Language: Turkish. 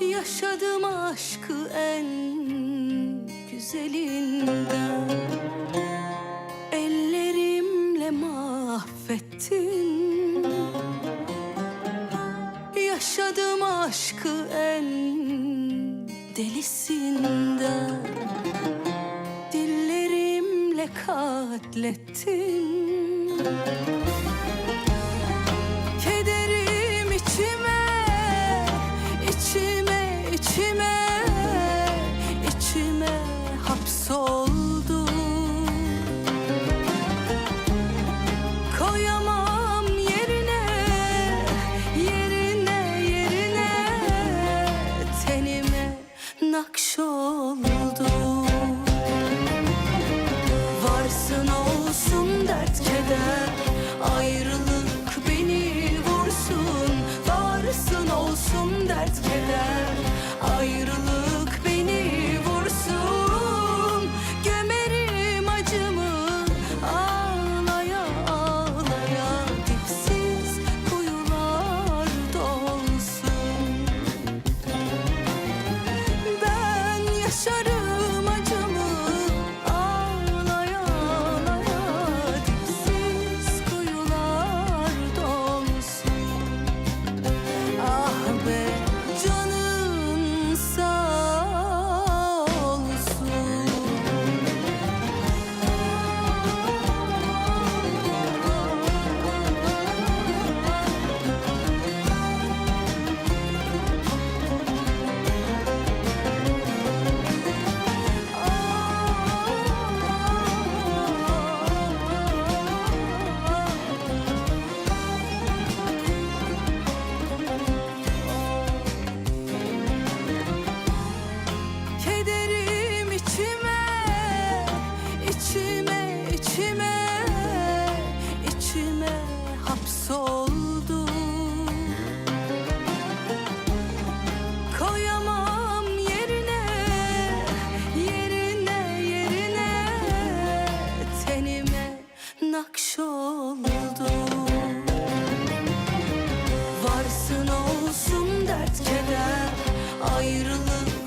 Yaşadım aşkı en güzelinden. Ellerimle mahvettin. Yaşadım aşkı en delisinden. Dillerimle katlettin. Kederim içime should akş oldu. Varsın olsun dert keder ayrılık